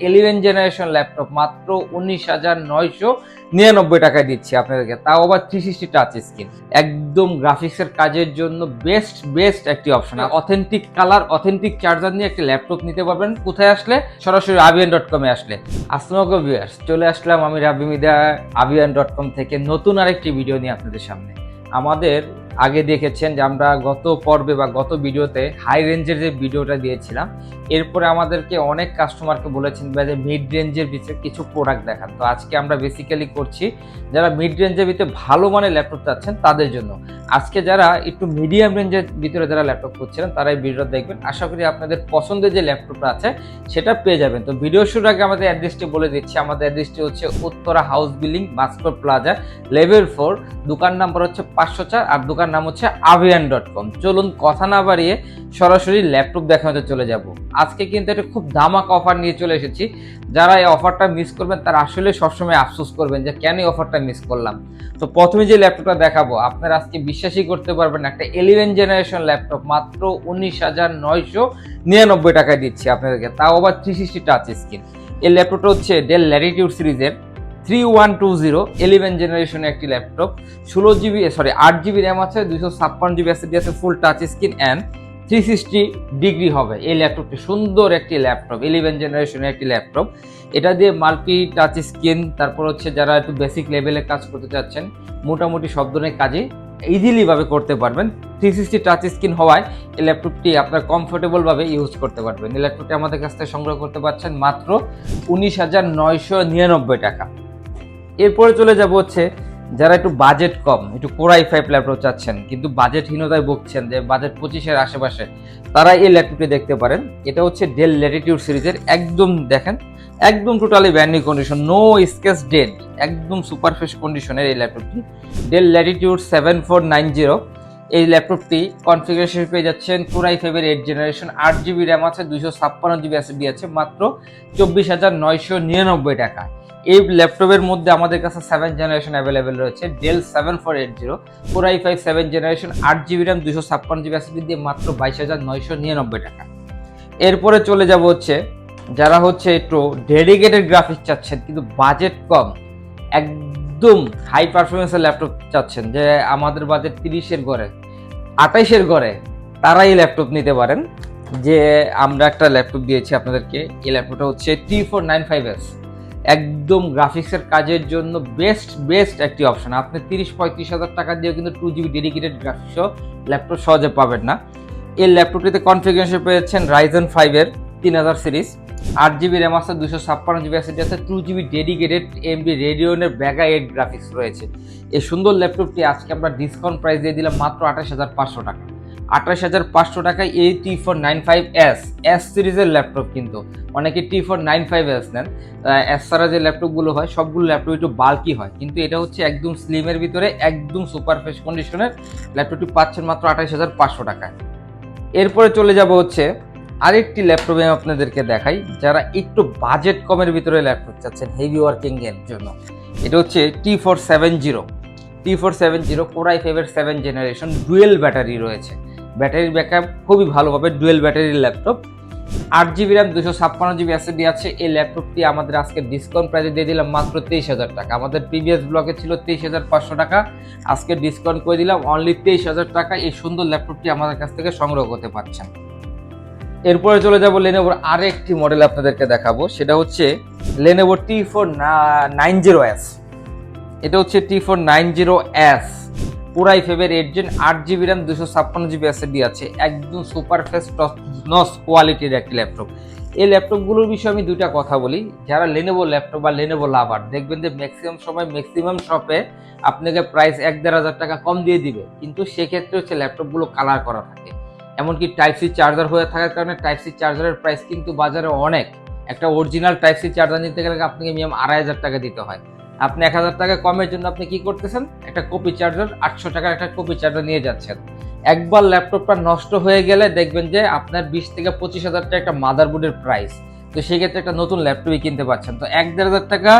Eleven generation laptop মাত্র উনিশ হাজার নয়শো নিরানব্বই টাকায় দিচ্ছি আপনাদেরকে। তাও আবার থ্রি সিক্সটি টাচ স্ক্রিন একদম গ্রাফিক্সের কাজের জন্য বেস্ট বেস্ট একটি option authentic colour authentic charger নিয়ে একটি ল্যাপটপ নিতে পারবেন। কোথায় আসলে? সরাসরি আবিয়ান ডট কমে আসলে। আসসালামু ভিউয়ার্স চলে আসলাম আমি রাবি মিডিয়া আবিয়ান ডট কম থেকে নতুন আরেকটি ভিডিও নিয়ে আপনাদের সামনে। আমাদের আগে দেখেছেন যে আমরা গত পর্বে বা গত ভিডিওতে হাই রেঞ্জের যে ভিডিওটা দিয়েছিলাম, এরপরে আমাদেরকে অনেক কাস্টমারকে বলেছেন যে মিড রেঞ্জের ভিতরে কিছু প্রোডাক্ট দেখান। তো আজকে আমরা বেসিক্যালি করছি, যারা মিড রেঞ্জের ভিতরে ভালো মানের ল্যাপটপ চাচ্ছেন তাদের জন্য। আজকে যারা একটু মিডিয়াম রেঞ্জের ভিতরে যারা ল্যাপটপ করছিলেন তারা এই ভিডিওটা দেখবেন। আশা করি আপনাদের পছন্দের যে ল্যাপটপটা আছে, সেটা পেয়ে যাবেন। তো ভিডিও শুরুর আগে আমাদের অ্যাড্রেসটি বলে দিচ্ছি। আমাদের অ্যাড্রেসটি হচ্ছে Uttara house building Mascot plaza level four দোকান নাম্বার হচ্ছে পাঁচশো চার আর দোকান নাম হচ্ছে আভিয়ান ডট কম চলুন কথা না বাড়িয়ে সরাসরি ল্যাপটপ দেখাতে চলে যাব। আজকে কিন্তু একটা খুব দামাক অফার নিয়ে চলে এসেছি। যারা এই অফারটা মিস করবেন, তারা আসলে সবসময় আফসোস করবেন যে কেন এই অফারটা মিস করলাম। তো প্রথমে যে ল্যাপটপটা দেখাবো, আপনারা আজকে বিশ্বাসই করতে পারবেন একটা ইলেভেন জেনারেশন ল্যাপটপ মাত্র উনিশ হাজার নয়শো নিরানব্বই টাকায় দিচ্ছি আপনাদেরকে। তাও আবার থ্রি সিক্সটি টাচ স্ক্রিন এই ল্যাপটপটা হচ্ছে ডেল ল্যাটিটিউড সিরিজের। Three one two zero eleven জেনারেশনের একটি ল্যাপটপ ষোলো জিবি সরি আট জিবি র্যাম আছে দুশো ছাপ্পান্ন জিবি এসএসডি আছে full touch screen and three sixty degree হবে। এই ল্যাপটপটি সুন্দর একটি ল্যাপটপ ইলেভেন জেনারেশনের একটি ল্যাপটপ এটা দিয়ে মাল্টি টাচ স্ক্রিন তারপর হচ্ছে যারা একটু বেসিক লেভেলে কাজ করতে চাচ্ছেন, মোটামুটি সব ধরনের কাজই ইজিলি ভাবে করতে পারবেন। থ্রি সিক্সটি টাচ স্ক্রিন হওয়ায় এই ল্যাপটপটি আপনার কমফোর্টেবল ভাবে ইউজ করতে পারবেন। এই ল্যাপটপটি আমাদের কাছ থেকে সংগ্রহ করতে পারছেন মাত্র উনিশ হাজার নয়শো নিরানব্বই টাকা। এরপরে চলে যাব হচ্ছে যারা একটু বাজেট কম, একটু কোরাই ফাইভ ল্যাপটপ চাচ্ছেন, কিন্তু বাজেটহীনতায় ভুগছেন যে বাজেট পঁচিশের আশেপাশে, তারা এই ল্যাপটপটি দেখতে পারেন। এটা হচ্ছে ডেল ল্যাটিটিউড সিরিজের একদম দেখেন, একদম totally banding condition no scratch dead একদম সুপার ফ্রেশ কন্ডিশনের এই ল্যাপটপটি Dell Latitude seven four nine zero এই ল্যাপটপটি কনফিগারেশন পেয়ে যাচ্ছেন কোরাই ফাইভের এইট জেনারেশন আট জিবি র্যাম আছে, দুইশো ছাপ্পান্ন জিবি এসএসডি আছে, মাত্র চব্বিশ হাজার নয়শো নিরানব্বই টাকা এই ল্যাপটপের মধ্যে আমাদের কাছে সেভেন জেনারেশন অ্যাভেলেবেল রয়েছে Dell seven four eight zero four i five seven generation আট জিবি র্যাম দুশো ছাপ্পান্ন জিবি এসএসডি দিয়ে মাত্র বাইশ হাজার নয়শো নিরানব্বই টাকা। এরপরে চলে যাব হচ্ছে, যারা হচ্ছে একটু ডেডিকেটেড গ্রাফিক্স চাচ্ছেন, কিন্তু বাজেট কম, একদম হাই পারফরমেন্সের ল্যাপটপ চাচ্ছেন, যে আমাদের বাজেট তিরিশের ঘরে আঠাইশের ঘরে তারাই ল্যাপটপ নিতে পারেন। যে আমরা একটা ল্যাপটপ দিয়েছি আপনাদেরকে, এই ল্যাপটপটা হচ্ছে T four nine five S একদম গ্রাফিক্সের কাজের জন্য বেস্ট বেস্ট একটি অপশন আপনি তিরিশ, পঁয়ত্রিশ হাজার টাকা দিয়ে কিন্তু টু জিবি ডেডিকেটেড গ্রাফিক্সও ল্যাপটপ সহজে পাবেন না। এই ল্যাপটপটিতে কনফিগারেশন পেয়েছেন রাইজেন ফাইভের তিন হাজার সিরিজ আট জিবি র্যাম আছে দুশো ছাপ্পান্ন জিবি আছে টু জিবি ডেডিকেটেড এমবি রেডিওনের ব্যাগা এইট গ্রাফিক্স রয়েছে। এই সুন্দর ল্যাপটপটি আজকে আমরা ডিসকাউন্ট প্রাইস দিয়ে দিলাম মাত্র আঠাশ হাজার পাঁচশো টাকা। আঠাশ হাজার পাঁচশো টাকায় এই T four nine five S S সিরিজের ল্যাপটপ কিন্তু। অনেকে T four nine five S নেন। এস সারা যে ল্যাপটপগুলো হয়, সবগুলো ল্যাপটপ একটু বাল্কি হয়। কিন্তু এটা হচ্ছে একদম স্লিমের ভিতরে, একদম সুপার ফ্রেশ কন্ডিশনের ল্যাপটপটি পাচ্ছেন মাত্র আঠাশ হাজার পাঁচশো টাকায়। এরপরে চলে যাব হচ্ছে আরেকটি ল্যাপটপ আমি আপনাদেরকে দেখাই, যারা একটু বাজেট কমের ভিতরে ল্যাপটপ চাচ্ছেন হেভি ওয়ার্কিং এর জন্য। এটা হচ্ছে T four seven zero. T four seven zero core i ফাইভের সেভেন জেনারেশন ডুয়েল ব্যাটারি রয়েছে। ব্যাটারির ব্যাকআপ খুবই ভালো হবে, ডুয়েল ব্যাটারির ল্যাপটপ। আট জিবি র্যাম দুশো ছাপ্পান্ন জিবি এসএসডি আছে। এই ল্যাপটপটি আমাদের আজকে ডিসকাউন্ট প্রাইসে দিয়ে দিলাম মাত্র তেইশ হাজার টাকা। আমাদের প্রিভিয়াস ব্লকে ছিল তেইশ হাজার পাঁচশো টাকা। আজকে ডিসকাউন্ট করে দিলাম অনলি তেইশ হাজার টাকা। এই সুন্দর ল্যাপটপটি আমাদের কাছ থেকে সংগ্রহ করতে পারছেন। এরপরে চলে যাব লেনোভোর আরেকটি মডেল আপনাদেরকে দেখাবো। সেটা হচ্ছে Lenovo T four nine zero S এটা হচ্ছে T four nine zero S পুরাই ফেভের এইট জেন আট জিবি র্যাম, দুশো ছাপ্পান্ন জিবি এসএসডি আছে। একদম সুপার ফেস্ট নস কোয়ালিটির একটি ল্যাপটপ। এই ল্যাপটপগুলোর বিষয়ে আমি দুইটা কথা বলি। যারা লেনেবো ল্যাপটপ বা লেনেবো লাভার দেখবেন যে ম্যাক্সিমাম সময় ম্যাক্সিমাম শপে আপনাকে প্রাইস এক দেড় হাজার টাকা কম দিয়ে দিবে। কিন্তু সেক্ষেত্রে হচ্ছে ল্যাপটপগুলো কালার করা থাকে। এমনকি টাইপ সি চার্জার হয়ে থাকার কারণে টাইপ সি চার্জারের প্রাইস কিন্তু বাজারে অনেক। একটা অরিজিনাল টাইপ সি চার্জার নিতে গেলে আপনাকে মিনিমাম আড়াই হাজার টাকা দিতে হয়। আপনি এক হাজার টাকা কমের জন্য আপনি কি করতেছেন? একটা কপি চার্জার আটশো টাকার একটা কপি চার্জার নিয়ে যাচ্ছেন। একবার ল্যাপটপটা নষ্ট হয়ে গেলে দেখবেন যে আপনার বিশ থেকে পঁচিশ হাজার টাকা একটা মাদারবোর্ডের প্রাইস তো সেক্ষেত্রে একটা নতুন ল্যাপটপই কিনতে পারছেন তো এক দেড় হাজার টাকা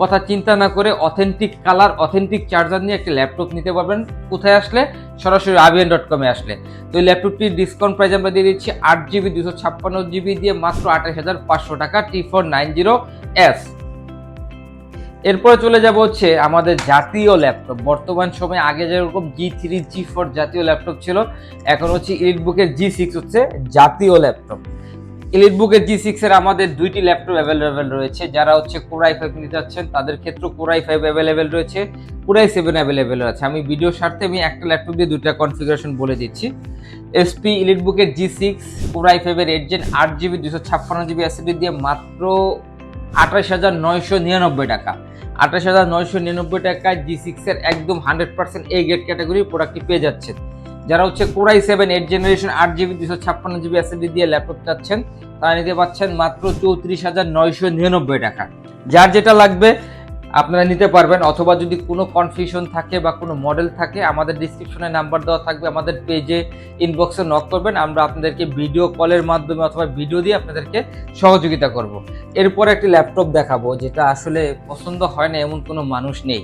কথা চিন্তা না করে অথেন্টিক কালার অথেন্টিক চার্জার নিয়ে একটি ল্যাপটপ নিতে পারবেন। কোথায় আসলে? সরাসরি আবিয়ান ডট কমে আসলে। তো এই ল্যাপটপটির ডিসকাউন্ট প্রাইস আমরা দিয়ে দিচ্ছি আট জিবি দুশো ছাপ্পান্ন জিবি দিয়ে মাত্র আঠাশ হাজার পাঁচশো টাকা T four nine zero S এরপরে চলে যাব হচ্ছে আমাদের জাতীয় ল্যাপটপ। বর্তমান সময়ে আগে যেরকম জি থ্রি জি ফোর জাতীয় ল্যাপটপ ছিল, এখন হচ্ছে ইলিটবুকের জি সিক্স হচ্ছে জাতীয় ল্যাপটপ। ইলিটবুকের জি সিক্স এর আমাদের দুইটি ল্যাপটপ অ্যাভেলেবেল রয়েছে। যারা হচ্ছে কোরাই ফাইভ নিতে যাচ্ছেন, তাদের ক্ষেত্রে কোরাই ফাইভ অ্যাভেলেবেল রয়েছে কোরাই সেভেন অ্যাভেলেবেল আছে। আমি ভিডিও স্বার্থে আমি একটা ল্যাপটপ দিয়ে দুইটা কনফিগারেশন বলে দিচ্ছি। এসপি ইলিটবুকের জি সিক্স কোরাই ফাইভের এইট জেন আট জিবি দুশো ছাপ্পান্ন জিবি এসএসডি দিয়ে মাত্র আঠাশ হাজার নয়শো নিরানব্বই টাকা। আঠাশ হাজার নয়শো নিরানব্বই টাকায় জি সিক্সের একদম হান্ড্রেড পার্সেন্ট এই গেট ক্যাটাগরির প্রোডাক্টটি পেয়ে যাচ্ছেন। যারা হচ্ছে core i seven eight generation আট জিবি দুশো ছাপ্পান্ন জিবি এসএসডি দিয়ে ল্যাপটপ চাচ্ছেন, তারা নিতে পাচ্ছেন মাত্র চৌত্রিশ হাজার নয়শো নিরানব্বই টাকা। যার যেটা লাগবে আপনারা নিতে পারবেন, অথবা যদি কোনো কনফিউশন থাকে বা কোনো মডেল থাকে, আমাদের ডিসক্রিপশনে নাম্বার দেওয়া থাকবে, আমাদের পেজে ইনবক্সে নক করবেন, আমরা আপনাদেরকে ভিডিও কলের মাধ্যমে অথবা ভিডিও দিয়ে আপনাদেরকে সহযোগিতা করব। এরপর একটি ল্যাপটপ দেখাবো, যেটা আসলে পছন্দ হয় না, এমন কোনো মানুষ নেই।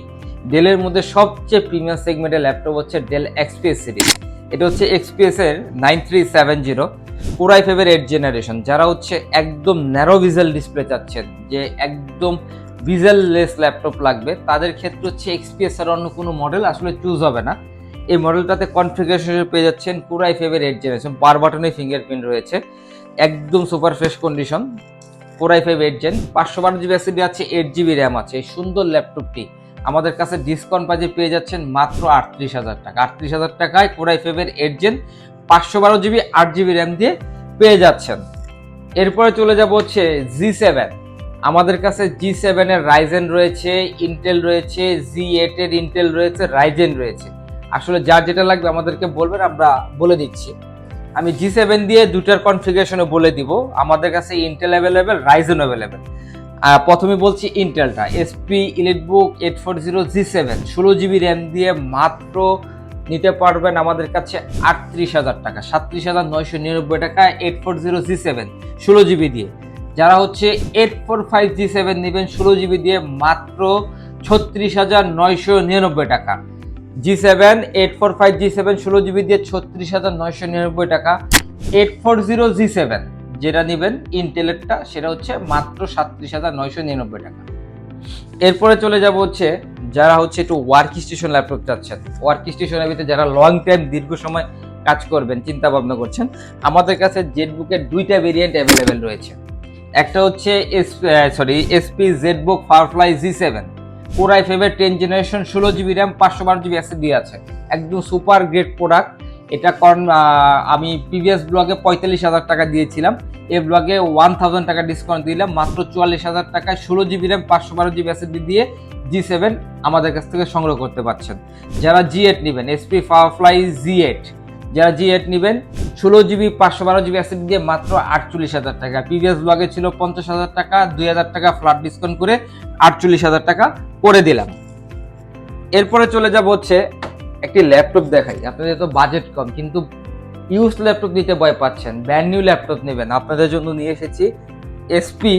ডেলের মধ্যে সবচেয়ে প্রিমিয়াম সেগমেন্টের ল্যাপটপ হচ্ছে ডেল এক্সপিএস সিরিজ এটা হচ্ছে এক্সপিএসের nine three seven zero core i ফাইভের এইট জেনারেশন যারা হচ্ছে একদম ন্যারো ভিজেল ডিসপ্লে চাচ্ছেন, যে একদম ভিজেললেস ল্যাপটপ লাগবে। তাদের ক্ষেত্রে হচ্ছে এক্সপিএস আর অন্য কোনো মডেল আসলে চুজ হবে না। এই মডেলটাতে কনফিগারেশন পেয়ে যাচ্ছেন কোরাই ফাইভের এইট জেনারেশন বার বাটনে ফিঙ্গারপ্রিন্ট রয়েছে। একদম super fresh condition core i five eight gen পাঁচশো বারো জিবি এসিডি আছে এইট জিবি র্যাম আছে। এই সুন্দর ল্যাপটপটি আমাদের কাছে ডিসকাউন্ট প্রাইজে পেয়ে যাচ্ছেন মাত্র আটত্রিশ হাজার টাকা। আটত্রিশ হাজার টাকায় কোরাই ফাইভের এইট জেন পাঁচশো বারো জিবি আট জিবি র্যাম দিয়ে পেয়ে যাচ্ছেন। এরপরে চলে যাব হচ্ছে জি সেভেন আমাদের কাছে জি সেভেনের রাইজেন রয়েছে ইন্টেল রয়েছে জি এইটের ইন্টেল রয়েছে রাইজেন রয়েছে। আসলে যার যেটা লাগবে আমাদেরকে বলবেন, আমরা বলে দিচ্ছি। আমি জি সেভেন দিয়ে দুটার কনফিগারেশনে বলে দিব। আমাদের কাছে ইন্টেল অ্যাভেলেবেল রাইজেন অ্যাভেলেবেল প্রথমে বলছি ইন্টেলটা HP EliteBook eight four zero G seven ষোলো জিবি র্যাম দিয়ে মাত্র নিতে পারবেন আমাদের কাছে আটত্রিশ হাজার টাকা, সাতত্রিশ হাজার নয়শো নিরানব্বই টাকা eight four zero G seven ষোলো জিবি দিয়ে। যারা হচ্ছে eight four five G seven নেবেন, ষোলো জিবি দিয়ে মাত্র ছত্রিশ হাজার নয়শো নিরানব্বই টাকা। G seven eight four five G seven ষোলো জিবি দিয়ে ছত্রিশ হাজার নয়শো নিরানব্বই টাকা। Eight four zero G seven যেটা নেবেন ইন্টেলেরটা সেটা হচ্ছে মাত্র সাতত্রিশ হাজার নয়শো নিরানব্বই টাকা। এরপরে চলে যাব হচ্ছে যারা হচ্ছে একটু ওয়ার্ক স্টেশন ল্যাপটপ চাচ্ছেন। ওয়ার্ক স্টেশনের ভিতরে যারা লং টাইম দীর্ঘ সময় কাজ করবেন চিন্তা ভাবনা করছেন, আমাদের কাছে জেটবুকের দুইটা ভেরিয়েন্ট অ্যাভেলেবেল রয়েছে। একটা হচ্ছে S sorry HP ZBook Firefly G seven core i ফেভের ten generation ষোলো জিবি র্যাম পাঁচশো বারো জিবি এসএসডি আছে। একদম সুপার গ্রেট প্রোডাক্ট এটা কারণ আমি প্রিভিয়াস ব্লগে পঁয়তাল্লিশ হাজার টাকা দিয়েছিলাম। এই ব্লগে ওয়ান থাউজেন্ড টাকা ডিসকাউন্ট দিলাম। মাত্র চুয়াল্লিশ হাজার টাকায় ষোলো জিবি র্যাম পাঁচশো বারো জিবি এসএসডি দিয়ে জি সেভেন আমাদের কাছ থেকে সংগ্রহ করতে পারছেন। যারা জি এইট নেবেন এসপি ফায়ারফ্লাই জি এইট যারা জি এইট নেবেন, ষোলো জিবি পাঁচশো বারো জিবি এসএসডি দিয়ে মাত্র আটচল্লিশ হাজার টাকা। প্রিভিয়াস ব্লগে ছিল পঞ্চাশ হাজার টাকা, দুই হাজার টাকা ফ্ল্যাট ডিসকাউন্ট করে আটচল্লিশ হাজার টাকা করে দিলাম। এরপরে চলে যাব হচ্ছে একটি ল্যাপটপ দেখাই। আপনাদের তো বাজেট কম, কিন্তু ইউজ ল্যাপটপ নিতে ভয় পাচ্ছেন। ব্র্যান্ড নিউ ল্যাপটপ নেবেন। আপনাদের জন্য নিয়ে এসেছি HP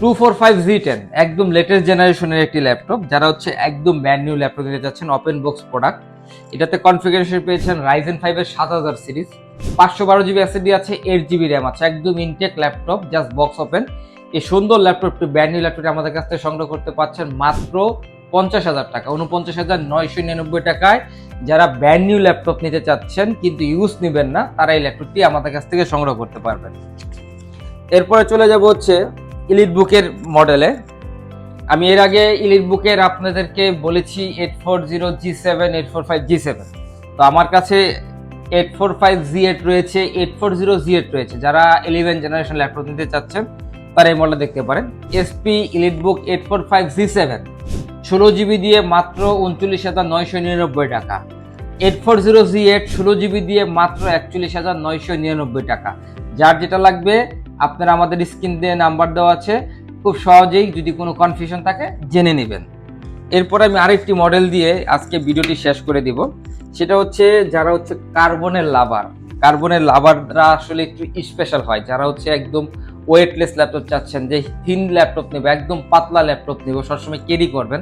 two four five G ten একদম লেটেস্ট জেনারেশনের একটি ল্যাপটপ যারা হচ্ছে একদম ব্র্যান্ড নিউ ল্যাপটপ নিতে যাচ্ছেন ওপেন বক্স প্রোডাক্ট এটাতে কনফিগারেশন পেয়েছেন রাইজেন ফাইভের সাত হাজার সিরিজ পাঁচশো বারো জিবি এসএসডি আছে এইট জিবি র্যাম আছে, একদম intact laptop just box open এই সুন্দর ল্যাপটপটি ব্র্যান্ড নিউ ল্যাপটপটি আমাদের কাছ থেকে সংগ্রহ করতে পারছেন মাত্র পঞ্চাশ হাজার টাকা, উনপঞ্চাশ হাজার নয়শো নিরানব্বই টাকায়। যারা ব্র্যান্ড নিউ ল্যাপটপ নিতে চাচ্ছেন, কিন্তু ইউজ নেবেন না, তারা এই ল্যাপটপটি আমাদের কাছ থেকে সংগ্রহ করতে পারবেন। এরপরে চলে যাব হচ্ছে ইলিট বুকের মডেলে আমি এর আগে ইলিট বুকের আপনাদেরকে বলেছি eight four zero G seven eight four five G seven তো আমার কাছে eight four five G eight রয়েছে eight four zero G eight রয়েছে। যারা ইলেভেন জেনারেশন ল্যাপটপ নিতে চাচ্ছেন, তারা এই মডেলটা দেখতে পারেন। HP EliteBook eight four five G seven ষোলো জিবি দিয়ে মাত্র উনচল্লিশ হাজার নয়শো নিরানব্বই টাকা। Eight four zero G eight ষোলো জিবি দিয়ে মাত্র একচল্লিশ হাজার নয়শো নিরানব্বই টাকা। যার যেটা লাগবে, আপনারা আমাদের স্ক্রিন দিয়ে নাম্বার দেওয়া আছে। খুব সহজেই যদি কোনো কনফিউশন থাকে, জেনে নেবেন। এরপর আমি আরেকটি মডেল দিয়ে আজকে ভিডিওটি শেষ করে দিব। সেটা হচ্ছে যারা হচ্ছে কার্বনের লাভার কার্বনের লাভাররা আসলে একটু স্পেশাল হয়। যারা হচ্ছে একদম ওয়েটলেস ল্যাপটপ চাচ্ছেন, যে থিন ল্যাপটপ নেবে, একদম পাতলা ল্যাপটপ নেবে, সবসময় ক্যারি করবেন,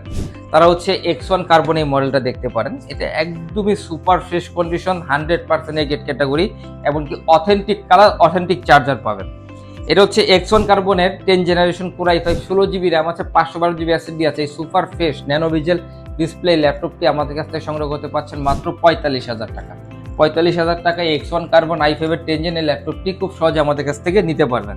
তারা হচ্ছে এক্স ওয়ান কার্বন এই মডেলটা দেখতে পারেন। এটা একদমই super fresh condition hundred percent gate category এমনকি অথেন্টিক কালার অথেন্টিক চার্জার পাবেন। এটা হচ্ছে এক্স ওয়ান কার্বনের ten generation core i five ষোলো জিবি র্যাম আছে, পাঁচশো বারো জিবি এসএসডি আছে। এই সুপার ফ্রেশ ন্যানোভিজেল ডিসপ্লে ল্যাপটপটি আমাদের কাছ থেকে সংগ্রহ করতে পারছেন মাত্র পঁয়তাল্লিশ হাজার টাকা। পঁয়তাল্লিশ হাজার টাকায় এক্স ওয়ান কার্বন আই ফাইভের টেন জেনের ল্যাপটপটি খুব সহজে আমাদের কাছ থেকে নিতে পারবেন।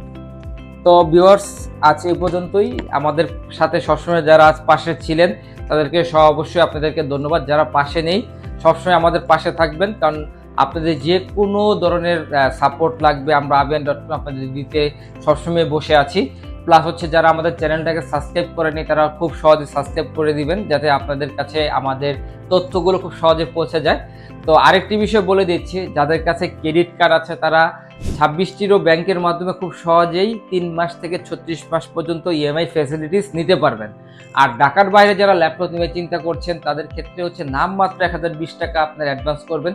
তো ভিউয়ার্স আছে এ পর্যন্তই। আমাদের সাথে সবসময় যারা আজ পাশে ছিলেন, তাদেরকে অবশ্যই আপনাদেরকে ধন্যবাদ। যারা পাশে নেই, সবসময় আমাদের পাশে থাকবেন, কারণ আপনাদের যে কোনো ধরনের সাপোর্ট লাগবে, আমরা আবিয়ান ডট কম আপনাদের দিতে সবসময় বসে আছি। প্লাস হচ্ছে যারা আমাদের চ্যানেলটাকে সাবস্ক্রাইব করেনি তারা খুব সহজে সাবস্ক্রাইব করে দিবেন, যাতে আপনাদের কাছে আমাদের তথ্যগুলো খুব সহজে পৌঁছে যায়। তো আরেকটি বিষয় বলে দিচ্ছি, যাদের কাছে ক্রেডিট কার্ড আছে, তারা ছাব্বিশটিরও ব্যাংকের মাধ্যমে খুব সহজেই তিন মাস থেকে ছত্রিশ মাস পর্যন্ত ইএমআই ফ্যাসিলিটিস নিতে পারবেন। আর ঢাকার বাইরে যারা ল্যাপটপ নিয়ে চিন্তা করছেন, তাদের ক্ষেত্রে হচ্ছে নামমাত্র এক হাজার বিশ টাকা আপনার অ্যাডভান্স করবেন।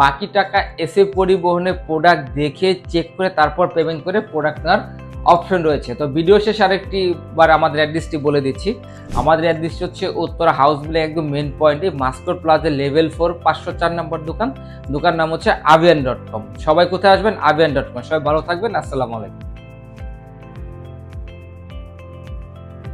বাকি টাকা এসে পরিবহনে প্রোডাক্ট দেখে চেক করে তারপর পেমেন্ট করে প্রোডাক্ট নেওয়ার অপশন রয়েছে। তো ভিডিও শেষ আরেকটি বার আমাদের অ্যাড্রেসটি বলে দিচ্ছি। আমাদের অ্যাড্রেসটি হচ্ছে উত্তর হাউস বিলে একদম মেন পয়েন্টে মাস্কোর প্লাজা লেভেল ফোর পাঁচশো চার নম্বর দোকান। দোকান নাম হচ্ছে আভিয়ান ডট কম সবাই কোথায় আসবেন? আভিয়ান ডট কম সবাই ভালো থাকবেন। আসসালামু আলাইকুম।